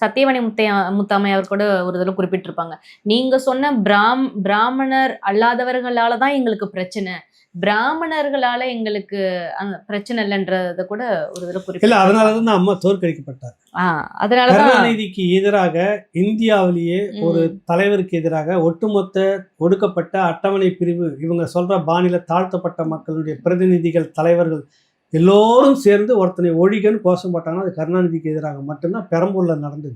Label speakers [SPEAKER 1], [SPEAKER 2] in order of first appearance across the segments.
[SPEAKER 1] சத்தியவாணி முத்தைய முத்தாமை அவர் கூட ஒரு தடவை குறிப்பிட்டிருப்பாங்க. நீங்க சொன்ன பிராம் பிராமணர் அல்லாதவர்களால தான் எங்களுக்கு பிரச்சனை. பிராமணர்களால எங்களுக்கு அந்த பிரச்சனை இல்லைன்றத கூட ஒரு தடவை
[SPEAKER 2] இல்ல
[SPEAKER 1] குறிப்பிட்டு
[SPEAKER 2] அதனால தான் அம்மா தோற்கடிக்கப்பட்டார்
[SPEAKER 1] அதனாலதான்
[SPEAKER 2] கருணாநிதிக்கு எதிராக இந்தியாவிலேயே ஒரு தலைவருக்கு எதிராக ஒட்டுமொத்த ஒடுக்கப்பட்ட அட்டவணை பிரிவு இவங்க சொல்ற பாணியில தாழ்த்தப்பட்ட மக்களுடைய பிரதிநிதிகள் தலைவர்கள் எல்லோரும் சேர்ந்து ஒருத்தனை ஒழிகன்னு கோஷம் போட்டாங்கன்னா அது கருணாநிதிக்கு எதிராக மட்டும்தான் பெரம்பூர்ல நடந்தது.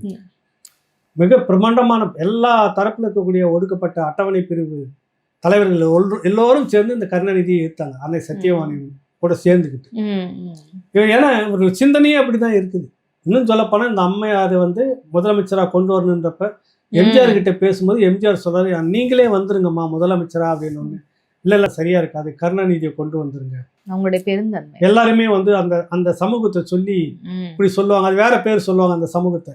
[SPEAKER 2] மிக பிரமாண்டமான எல்லா தரப்புல இருக்கக்கூடிய ஒடுக்கப்பட்ட அட்டவணை பிரிவு தலைவர்கள் ஒன்று- எல்லோரும் சேர்ந்து இந்த கருணாநிதியை எதிர்த்தாங்க. அன்னை சத்தியவாணி கூட சேர்ந்துக்கிட்டு ஏன்னா ஒரு சிந்தனையே அப்படிதான் இருக்குது. இன்னும் சொல்லப்போனா இந்த அம்மையார் வந்து முதலமைச்சரா கொண்டு வரணுன்றப்ப எம்ஜிஆர் கிட்ட பேசும்போது எம்ஜிஆர் சொல்றாரு நீங்களே வந்துருங்கம்மா முதலமைச்சரா அப்படின்னு ஒண்ணு. இல்ல இல்ல சரியா இருக்காது. கருணாநிதியை கொண்டு வந்துருங்க.
[SPEAKER 1] அவங்களுடைய பெருந்தன்மை.
[SPEAKER 2] எல்லாருமே வந்து அந்த அந்த சமூகத்தை சொல்லி இப்படி சொல்லுவாங்க. அது வேற பேர் சொல்லுவாங்க அந்த சமூகத்தை.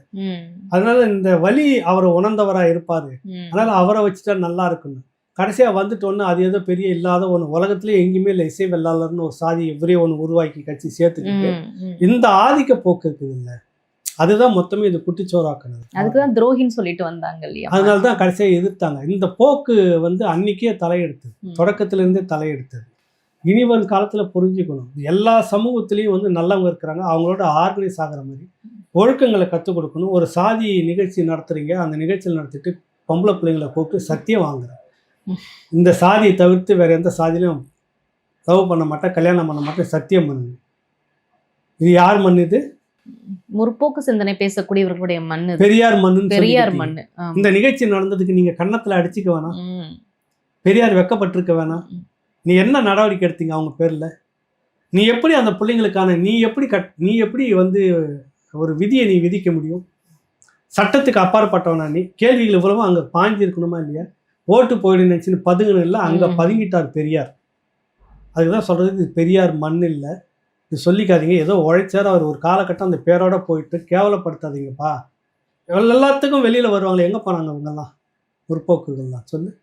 [SPEAKER 2] அதனால இந்த வழி அவர் உணர்ந்தவரா இருப்பாரு. அதனால அவரை வச்சுட்டா நல்லா இருக்குன்னு கடைசியா வந்துட்டோன்னு அது ஏதோ பெரிய இல்லாத ஒன்று உலகத்திலேயே எங்கேயுமே இல்லை இசை வெள்ளாளர்னு ஒரு சாதி இவரே ஒன்று உருவாக்கி கட்சி சேர்த்துக்கிட்டு. இந்த ஆதிக்க போக்கு இருக்குது இல்ல. அதுதான் மொத்தமே இது குட்டிச்சோறாக்குனது.
[SPEAKER 1] அதுக்குதான் துரோகின்னு சொல்லிட்டு வந்தாங்க இல்லையா?
[SPEAKER 2] அதனால தான் கடைசியாக எதிர்த்தாங்க. இந்த போக்கு வந்து அன்னைக்கே தலையெடுத்தது. தொடக்கத்துல இருந்தே தலையெடுத்தது. இனி வரும் காலத்துல புரிஞ்சுக்கணும் எல்லா சமூகத்திலையும் வந்து நல்லவங்க இருக்கிறாங்க அவங்களோட ஆர்கனைஸ் ஆகுற மாதிரி ஒழுக்கங்களை கற்றுக் கொடுக்கணும் ஒரு சாதி நிகழ்ச்சி நடத்துறீங்க அந்த நிகழ்ச்சியில் நடத்திட்டு பொம்பளை பிள்ளைங்களை கூப்பிட்டு சத்தியம் வாங்குறேன். இந்த சாதியை தவிர்த்து வேற எந்த சாதியிலும் லவ் பண்ண மாட்டேன் கல்யாணம் பண்ண மாட்டேன் சத்தியம் பண்ணுங்க இது யார் மண் இது
[SPEAKER 1] முற்போக்கு சிந்தனை பேசக்கூடியவர்களுடைய மண்ணு.
[SPEAKER 2] பெரியார் மண்ணுன்னு
[SPEAKER 1] பெரியார். மண்ணு.
[SPEAKER 2] இந்த நிகழ்ச்சி நடந்ததுக்கு நீங்க கன்னத்துல அடிச்சுக்க வேணாம் பெரியார் வெக்கப்பட்டிருக்க வேணாம். நீ என்ன நடவடிக்கை எடுத்தீங்க அவங்க பேர்ல? நீ எப்படி அந்த பிள்ளைங்களுக்கான நீ எப்படி கட் நீ எப்படி வந்து ஒரு விதியை நீ விதிக்க முடியும்? சட்டத்துக்கு அப்பாற்பட்டவனா நீ? கேள்விகள் இவ்வளவும் அங்க பாஞ்சு இருக்கணுமா இல்லையா? ஓட்டு போயிடு நினைச்சுன்னு பதுங்கணும் இல்லை அங்க. பதுங்கிட்டார் பெரியார். அதுதான் சொல்றது இது பெரியார் மண் இல்லை. இது சொல்லிக்காதீங்க. ஏதோ உழைச்சார் அவர் ஒரு காலகட்டம் அந்த பேரோட போயிட்டு கேவலப்படுத்தாதீங்கப்பா. எல்லா- எல்லாத்துக்கும் வெளியில வருவாங்களே எங்க போனாங்க அவங்கெல்லாம் முற்போக்குகள் தான் சொல்லு.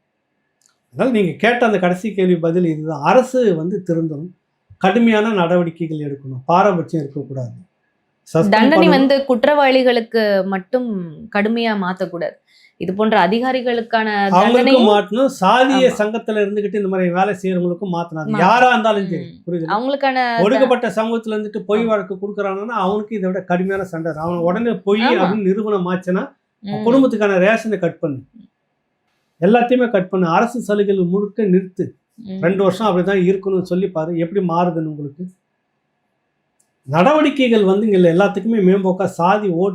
[SPEAKER 2] அதனால நீங்க கேட்ட அந்த கடைசி கேள்வி பதில் இதுதான். அரசு வந்து திருந்தணும். கடுமையான நடவடிக்கைகள் எடுக்கணும். பாரபட்சம் இருக்கக்கூடாது.
[SPEAKER 1] தண்டனை. வந்து குற்றவாளிகளுக்கு மட்டும் கடுமையா மாத்தக்கூடாது. இது போன்ற அதிகாரிகளுக்கான
[SPEAKER 2] அவங்களுக்கும் மாற்றணும் சாதிய. சங்கத்துல இருந்துகிட்டு இந்த மாதிரி வேலை செய்யறவங்களுக்கும் மாத்தணும். யாரா இருந்தாலும் சரி. புரியுது
[SPEAKER 1] அவங்களுக்கான
[SPEAKER 2] ஒடுக்கப்பட்ட சமூகத்துல இருந்துட்டு பொய் வழக்கு கொடுக்குறாங்கன்னா அவனுக்கு இதை விட கடுமையான சண்டை. அவன் உடனே பொய். அப்படின்னு நிறுவனம் ஆச்சுன்னா குடும்பத்துக்கான ரேஷனை கட் பண்ணு. எல்லாத்தையுமே கட் பண்ணு. அரசு சலுகைகள் முழுக்க நிறுத்து. ரெண்டு வருஷம் அப்படிதான் இருக்கணும்னு சொல்லி பாரு. எப்படி மாறுதுன்னு உங்களுக்கு? நடவடிக்கைகள் வந்து இங்க எல்லாத்துக்குமே மேம்போக்கா சாதி ஓட்டு